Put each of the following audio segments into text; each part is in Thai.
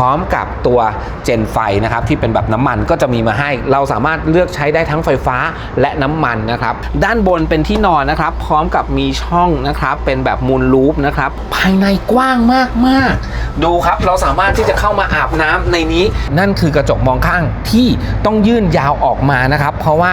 ร้อมกับตัวเจนไฟนะครับที่เป็นแบบน้ำมันก็จะมีมาให้ เราสามารถเลือกใช้ได้ทั้งไฟฟ้าและน้ำมันนะครับ ด้านบนเป็นที่นอนนะครับ พร้อมกับมีช่องนะครับ เป็นแบบมูลลูปนะครับ ภายในกว้างมากๆดูครับเราสามารถที่จะเข้ามาอาบน้ำในนี้ นั่นคือกระจกมองข้างที่ต้องยื่นยาวออกมานะครับ เพราะว่า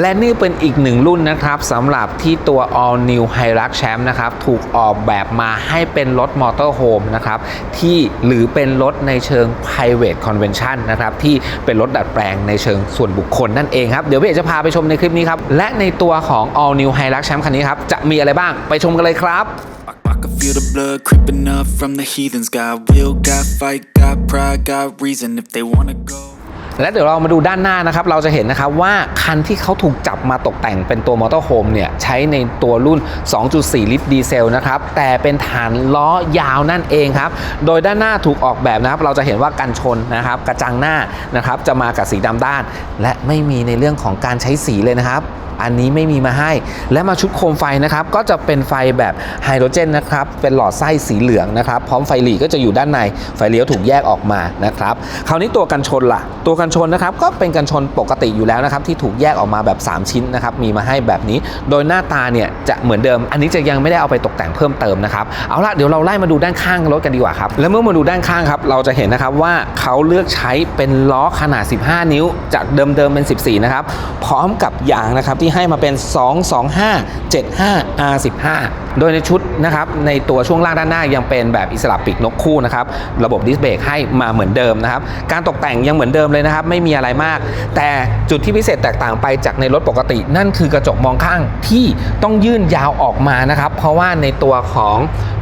และนี่เป็นอีกหนึ่งรุ่นนะครับสำหรับที่ตัว All New Hilux Champ นะครับถูกออกแบบมาให้เป็นรถมอเตอร์โฮมนะครับที่หรือเป็นรถในเชิง private convention นะครับที่เป็นรถดัดแปลงในเชิงส่วนบุคคลนั่นเองครับ เดี๋ยวพี่เอกจะพาไปชมในคลิปนี้ครับ และในตัวของ All New Hilux Champ คันนี้ครับ จะมีอะไรบ้างไปชมกันเลยครับ feel the blood creeping up from the heathens. Got will, got fight, got pride, got reason. If they wanna go. และเดี๋ยวเรามาดูด้านหน้านะครับ เราจะเห็นนะครับว่าคันที่เขาถูกจับมาตกแต่งเป็นตัวมอเตอร์โฮมเนี่ยใช้ในตัวรุ่น 2.4 ลิตรดีเซลนะครับ แต่เป็นฐานล้อยาวนั่นเองครับ โดยด้านหน้าถูกออกแบบนะครับ เราจะเห็นว่ากันชนนะครับ กระจังหน้านะครับ จะมากับสีดำด้าน และไม่มีในเรื่องของการใช้สีเลยนะครับ อันนี้ไม่มีมาให้ และมาชุดโคมไฟนะครับ ก็จะเป็นไฟแบบไฮโดรเจนนะครับ เป็นหลอดไส้สีเหลืองนะครับ พร้อมไฟหลีก็จะอยู่ด้านใน ไฟเลี้ยวถูกแยกออกมานะครับ คราวนี้ตัวกันชนล่ะ ตัวกันชนนะครับ ก็เป็นกันชนปกติอยู่แล้วนะครับ ที่ถูกแยกออกมาแบบ 3 ชิ้นนะครับ มีมาให้แบบนี้ โดยหน้าตาเนี่ยจะเหมือนเดิม อันนี้จะยังไม่ได้เอาไปตกแต่งเพิ่มเติมนะครับ เอาละเดี๋ยวเราไล่มาดูด้านข้างรถกันดีกว่าครับ แล้วเมื่อมาดูด้านข้างครับ เราจะเห็นนะครับว่าเขาเลือกใช้เป็นล้อขนาด 15 นิ้ว จากเดิมๆเป็น 14 นะครับ พร้อมกับยางนะครับทีที่ให้มาเป็น 225 75 R15 โดยในชุดนะครับในตัวช่วงล่างด้านหน้ายังเป็นแบบอิสระปีกนกคู่นะครับระบบดิสเบรกให้มาเหมือนเดิมนะครับการตกแต่งยังเหมือนเดิมเลยนะครับไม่มีอะไรมาก แต่จุดที่พิเศษแตกต่างไปจากในรถปกติ นั่นคือกระจกมองข้างที่ต้องยื่นยาวออกมานะครับเพราะว่าในตัวของ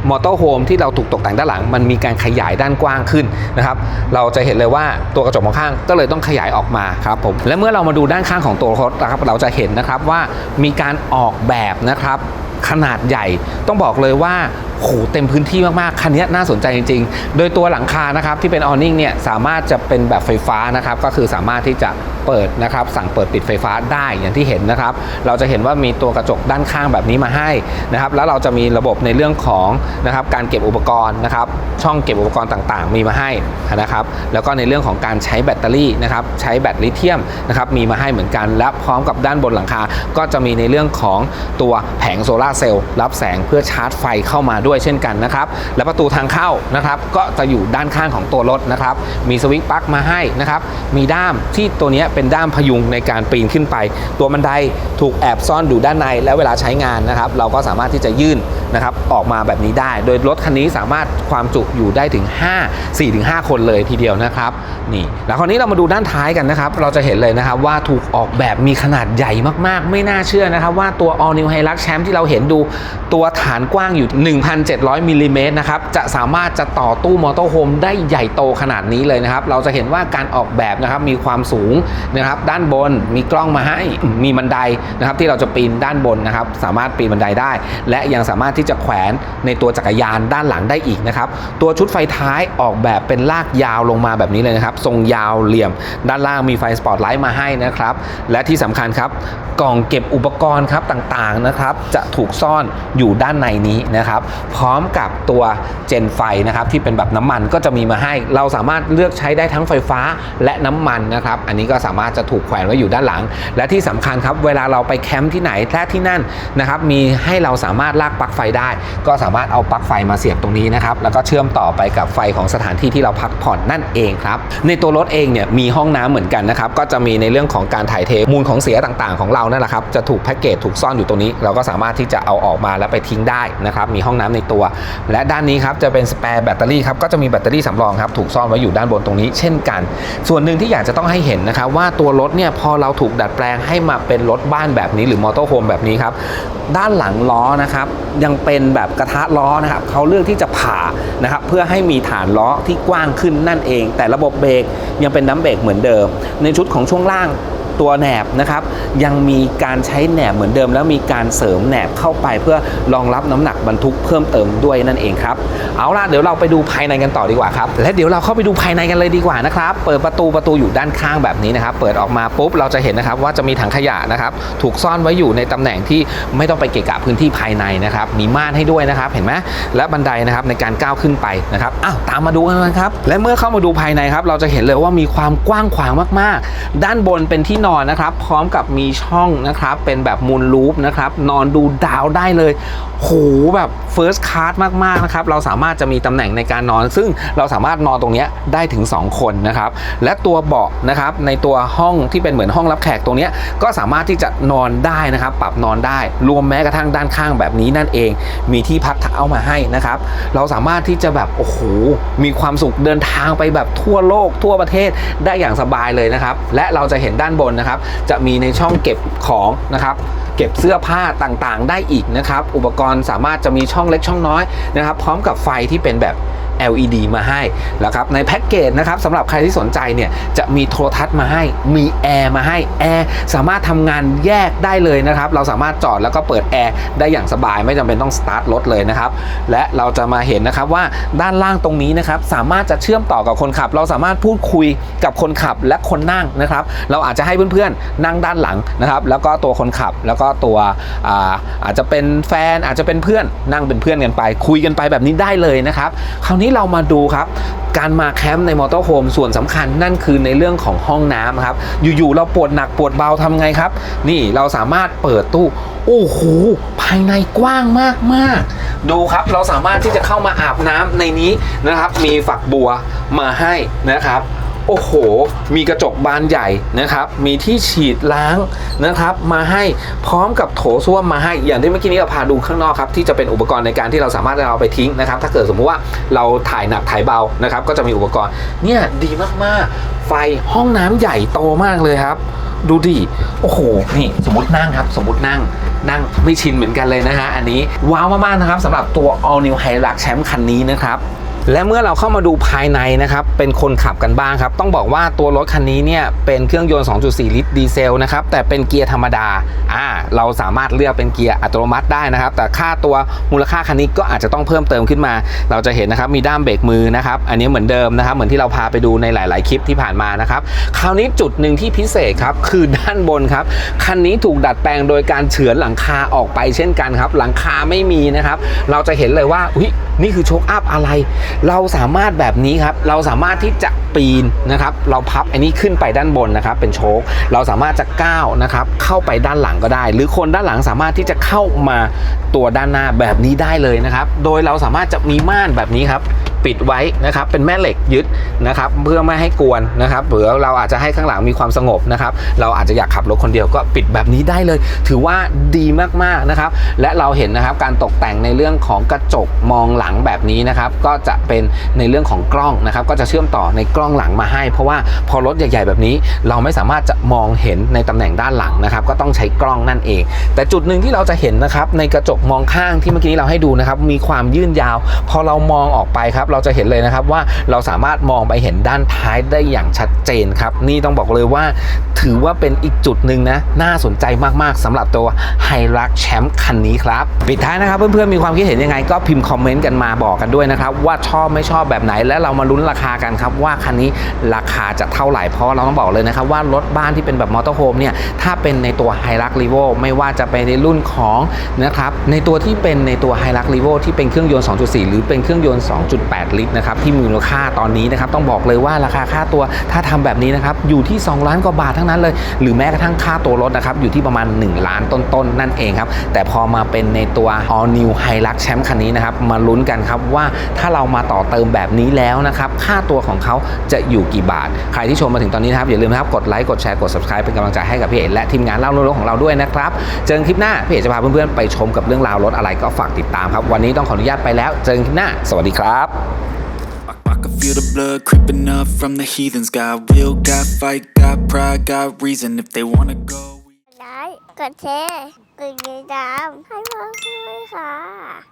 มอเตอร์โฮมที่เราถูกตกแต่งด้านหลัง มันมีการขยายด้านกว้างขึ้นนะครับเราจะเห็นเลยว่าตัวกระจกมองข้างก็เลยต้องขยายออกมาครับผมและเมื่อเรามาดูด้านข้างของตัวรถนะครับเราจะเห็นนะครับว่ามีการออกแบบนะครับ ขนาดใหญ่ ต้องบอกเลยว่า โหเต็มพื้นที่มากๆ คันนี้น่าสนใจจริง ๆ โดยตัวหลังคานะครับที่เป็นออ n นิ่งเนี่ยสามารถจะเป็นแบบไฟฟ้านะครับก็คือสามารถที่จะเปิดนะครับสั่งเปิดปิดไฟฟ้าได้อย่างที่เห็นนะครับ เราจะเห็นว่ามีตัวกระจกด้านข้างแบบนี้มาให้นะครับ แล้วเราจะมีระบบในเรื่องของนะครับการเก็บอุปกรณ์นะครับ ช่องเก็บอุปกรณ์ต่างๆ มีมาให้นะครับ แล้วก็ในเรื่องของการใช้แบตเตอรี่นะครับ ใช้แบตลิเธียมนะครับมีมาให้เหมือนกัน และพร้อมกับด้านบนหลังคา ก็จะมีในเรื่องของตัวแผงโซลาร์เซลล์รับแสงเพื่อชาร์จไฟเข้ามาด้วยเช่นกันนะครับ และประตูทางเข้านะครับ ก็จะอยู่ด้านข้างของตัวรถนะครับ มีสวิตช์ปลั๊กมาให้นะครับ มีด้ามที่ตัวนี้เป็นด้ามพยุงในการปีนขึ้นไป ตัวบันไดถูกแอบซ่อนอยู่ด้านในและเวลาใช้งานนะครับ เราก็สามารถที่จะยื่นนะครับออกมาแบบนี้ได้ โดยรถคันนี้สามารถความจุอยู่ได้ถึง 5 4-5คนเลยทีเดียวนะครับนี่แล้วคราวนี้เรามาดูด้านท้ายกันนะครับ เราจะเห็นเลยนะครับว่าถูกออกแบบมีขนาดใหญ่มากๆ ไม่น่าเชื่อนะครับ ว่าตัว All New Hilux Champ ที่เราเห็นดูตัวฐานกว้างอยู่1,700มิลลิเมตรนะครับจะสามารถจะต่อตู้มอเตอร์โฮมได้ใหญ่โตขนาดนี้เลยนะครับ เราจะเห็นว่าการออกแบบนะครับมีความสูงนะครับ ด้านบนมีกล้องมาให้มีบันไดนะครับที่เราจะปีนด้านบนนะครับ สามารถปีนบันไดได้ และยังสามารถที่จะแขวนในตัวจักรยานด้านหลังได้อีกนะครับ ตัวชุดไฟท้ายออกแบบเป็นลากยาวลงมาแบบนี้เลยนะครับ ทรงยาวเหลี่ยม ด้านล่างมีไฟสปอตไลท์มาให้นะครับ และที่สำคัญครับกล่องเก็บอุปกรณ์ครับต่างๆนะครับ จะถูกซ่อนอยู่ด้านในนี้นะครับพร้อมกับตัวเจนไฟนะครับที่เป็นแบบน้ำมันก็จะมีมาให้ เราสามารถเลือกใช้ได้ทั้งไฟฟ้าและน้ำมันนะครับ อันนี้ก็สามารถจะถูกแขวนไว้อยู่ด้านหลัง และที่สำคัญครับเวลาเราไปแคมป์ที่ไหนแท้ที่นั่นนะครับมีให้เราสามารถลากปลั๊กไฟได้ ก็สามารถเอาปลั๊กไฟมาเสียบตรงนี้นะครับแล้วก็เชื่อมต่อไปกับไฟของสถานที่ที่เราพักผ่อนนั่นเองครับในตัวรถเองเนี่ยมีห้องน้ำเหมือนกันนะครับก็จะมีในเรื่องของการถ่ายเทมูลของเสียต่างๆ ของเรานั่นแหละครับจะถูกแพ็กเกจถูกซ่อนอยู่ตรงนี้ เราก็สามารถที่จะเอาออกมาแล้วไปทิ้งได้นะครับมีห้องน้ำในตัว และด้านนี้ครับจะเป็นสเปรแบตเตอรี่ครับก็จะมีแบตเตอรี่สำรองครับถูกซ่อนไว้อยู่ด้านบนตรงนี้ เช่นกัน ส่วนหนึ่งที่อยากจะต้องให้เห็นนะครับว่าตัวรถเนี่ยพอเราถูกดัดแปลงให้มาเป็นรถบ้านแบบนี้หรือมอเตอร์โฮมแบบนี้ครับด้านหลังล้อนะครับยังเป็นแบบกระทะล้อนะครับเขาเลือกที่จะผ่านะครับเพื่อให้มีฐานล้อที่กว้างขึ้นนั่นเอง แต่ระบบเบรกยังเป็นน้ำเบรกเหมือนเดิม ในชุดของช่วงล่าง ตัวแหนบนะครับ ยังมีการใช้แหนบเหมือนเดิม แล้วมีการเสริมแหนบเข้าไปเพื่อรองรับน้ำหนักบรรทุกเพิ่มเติมด้วยนั่นเองครับเอาล่ะเดี๋ยวเราไปดูภายในกันต่อดีกว่าครับและเดี๋ยวเราเข้าไปดูภายในกันเลยดีกว่านะครับเปิดประตูประตูอยู่ด้านข้างแบบนี้นะครับ เปิดออกมาปุ๊บเราจะเห็นนะครับว่าจะมีถังขยะนะครับ ถูกซ่อนไว้อยู่ในตำแหน่งที่ไม่ต้องไปเกะกะพื้นที่ภายในนะครับ มีม่านให้ด้วยนะครับ เห็นไหมและบันไดนะครับในการก้าวขึ้นไปนะครับอ้าวตามมาดูกันนะครับและเมื่อเข้ามาดูภายในครับเราจะเห็นเลยว่ามีความกว้างขวางมาก ๆ ด้านบนเป็นที่นอนนะครับ พร้อมกับมีช่องนะครับ เป็นแบบมูลลูปนะครับ นอนดูดาวได้เลยโหแบบเฟิร์สคลาสมากๆนะครับ เราสามารถจะมีตำแหน่งในการนอน ซึ่งเราสามารถนอนตรงนี้ได้ถึง 2 คนนะครับ และตัวเบาะนะครับ ในตัวห้องที่เป็นเหมือนห้องรับแขกตรงนี้ก็สามารถที่จะนอนได้นะครับ ปรับนอนได้ รวมแม้กระทั่งด้านข้างแบบนี้นั่นเอง มีที่พักเท้ามาให้นะครับ เราสามารถที่จะแบบโอ้โหมีความสุขเดินทางไปแบบทั่วโลกทั่วประเทศได้อย่างสบายเลยนะครับ และเราจะเห็นด้านบนนะครับ จะมีในช่องเก็บของนะครับเก็บเสื้อผ้าต่างๆ ได้อีกนะครับ อุปกรณ์สามารถจะมีช่องเล็กช่องน้อยนะครับ พร้อมกับไฟที่เป็นแบบ LED มาให้แล้วครับในแพ็กเกจนะครับสำหรับใครที่สนใจเนี่ยจะมีโทรทัศน์มาให้มีแอร์มาให้แอร์สามารถทำงานแยกได้เลยนะครับเราสามารถจอดแล้วก็เปิดแอร์ได้อย่างสบายไม่จำเป็นต้องสตาร์ทรถเลยนะครับและเราจะมาเห็นนะครับว่าด้านล่างตรงนี้นะครับสามารถจะเชื่อมต่อกับคนขับ เราสามารถพูดคุยกับคนขับและคนนั่งนะครับเราอาจจะให้เพื่อนๆนั่งด้านหลังนะครับแล้วก็ตัวคนขับแล้วก็ตัวอาอาจจะเป็นแฟนอาจจะเป็นเพื่อนนั่งเป็นเพื่อนกันไป คุยกันไปแบบนี้ได้เลยนะครับคราวนี้ี้เรามาดูครับการมาแคมป์ในมอเตอร์โฮมส่วนสำคัญนั่นคือในเรื่องของห้องน้ำครับ อยู่ๆเราปวดหนักปวดเบาทำไงครับ นี่เราสามารถเปิดตู้โอ้โหภายในกว้างมากๆดูครับเราสามารถที่จะเข้ามาอาบน้ำในนี้นะครับ มีฝักบัวมาให้นะครับ โอ้โห มีกระจกบานใหญ่นะครับ มีที่ฉีดล้างนะครับ มาให้พร้อมกับโถส้วมมาให้ อย่างที่เมื่อกี้นี้เราพาดูข้างนอกครับ ที่จะเป็นอุปกรณ์ในการที่เราสามารถเอาไปทิ้งนะครับ ถ้าเกิดสมมุติว่าเราถ่ายหนักถ่ายเบานะครับ ก็จะมีอุปกรณ์ เนี่ยดีมากๆ ไฟห้องน้ำใหญ่โตมากเลยครับดูดิ โอ้โห นี่สมมตินั่งครับ สมมตินั่ง นั่งไม่ชินเหมือนกันเลยนะฮะ อันนี้ว้าวมากๆนะครับสำหรับตัว All New Hilux Champ คันนี้นะครับ และเมื่อเราเข้ามาดูภายในนะครับ เป็นคนขับกันบ้างครับ ต้องบอกว่าตัวรถคันนี้เนี่ยเป็นเครื่องยนต์ 2.4 ลิตรดีเซลนะครับ แต่เป็นเกียร์ธรรมดา อ่า เราสามารถเลือกเป็นเกียร์อัตโนมัติได้นะครับ แต่ค่าตัวมูลค่าคันนี้ก็อาจจะต้องเพิ่มเติมขึ้นมา เราจะเห็นนะครับ มีด้ามเบรกมือนะครับ อันนี้เหมือนเดิมนะครับ เหมือนที่เราพาไปดูในหลาย ๆ คลิปที่ผ่านมานะครับ คราวนี้จุดหนึ่งที่พิเศษครับ คือด้านบนครับ คันนี้ถูกดัดแปลงโดยการเฉือนหลังคาออกไปเช่นกันครับ หลังคาไม่มีนะครับ เราจะเห็นเลยว่า อุ๊ยนี่คือโชคอัพอะไรเราสามารถแบบนี้ครับ เราสามารถที่จะปีนนะครับ เราพับอันนี้ขึ้นไปด้านบนนะครับ เป็นโชคเราสามารถจะก้าวนะครับ เข้าไปด้านหลังก็ได้ หรือคนด้านหลังสามารถที่จะเข้ามาตัวด้านหน้าแบบนี้ได้เลยนะครับ โดยเราสามารถจะมีม่านแบบนี้ครับ ปิดไว้นะครับเป็นแม่เหล็กยึดนะครับเพื่อไม่ให้กวนนะครับหรือเราอาจจะให้ข้างหลังมีความสงบนะครับเราอาจจะอยากขับรถคนเดียวก็ปิดแบบนี้ได้เลย ถือว่าดีมากๆนะครับและเราเห็นนะครับการตกแต่งในเรื่องของกระจกมองหลังแบบนี้นะครับก็จะเป็นในเรื่องของกล้องนะครับก็จะเชื่อมต่อในกล้องหลังมาให้ เพราะว่าพอรถใหญ่ ๆ แบบนี้เราไม่สามารถจะมองเห็นในตำแหน่งด้านหลังนะครับก็ต้องใช้กล้องนั่นเอง แต่จุดหนึ่งที่เราจะเห็นนะครับในกระจกมองข้างที่เมื่อกี้เราให้ดูนะครับมีความยื่นยาว พอเรามองออกไปครับเราจะเห็นเลยนะครับว่าเราสามารถมองไปเห็นด้านท้ายได้อย่างชัดเจนครับ นี่ต้องบอกเลยว่า ถือว่าเป็นอีกจุดหนึ่งนะน่าสนใจมากๆสำหรับตัวไฮรักแชมป์คันนี้ครับ ปิดท้ายนะครับ เพื่อนๆมีความคิดเห็นยังไงก็พิมพ์คอมเมนต์กันมาบอกกันด้วยนะครับ ว่าชอบไม่ชอบแบบไหน และเรามาลุ้นราคากันครับ ว่าคันนี้ราคาจะเท่าไหร่เพราะเราต้องบอกเลยนะครับว่ารถบ้านที่เป็นแบบมอเตอร์โฮมเนี่ยถ้าเป็นในตัวไฮรักรีโวไม่ว่าจะเป็นในรุ่นของนะครับในตัวที่เป็นในตัวไฮรักรีโวที่เป็นเครื่องยนต์ 2.4 หรือเป็นเครื่องยนต์ 2.8ลิตรนะครับที่มีมูลค่าตอนนี้นะครับต้องบอกเลยว่าราคาค่าตัวถ้าทำแบบนี้นะครับอยู่ที่ 2 ล้านกว่าบาททั้งนั้นเลย หรือแม้กระทั่งค่าตัวรถนะครับอยู่ที่ประมาณ 1 ล้านต้นๆนั่นเองครับแต่พอมาเป็นในตัว All New Hilux Champ คันนี้นะครับมาลุ้นกันครับว่าถ้าเรามาต่อเติมแบบนี้แล้วนะครับค่าตัวของเขาจะอยู่กี่บาท ใครที่ชมมาถึงตอนนี้นะครับอย่าลืมนะครับกดไลค์กดแชร์กด subscribe เป็นกำลังใจให้กับพี่เอกและทีมงานเล่าเรื่องรถของเราด้วยนะครับเจอกันคลิปหน้าพี่เอกจะพาเพื่อนๆไปชมกับเรื่องราวรถอะไรก็ฝากติดตามครับ วันนี้ต้องขออนุญาตไปแล้ว เจอกันคลิปหน้า สวัสดีครับ feel the blood creeping up from the heathens. Got will, got fight, got pride, got reason. If they wanna go. ไลค์กดแชร์กดติดตามให้พวกด้วยค่ะ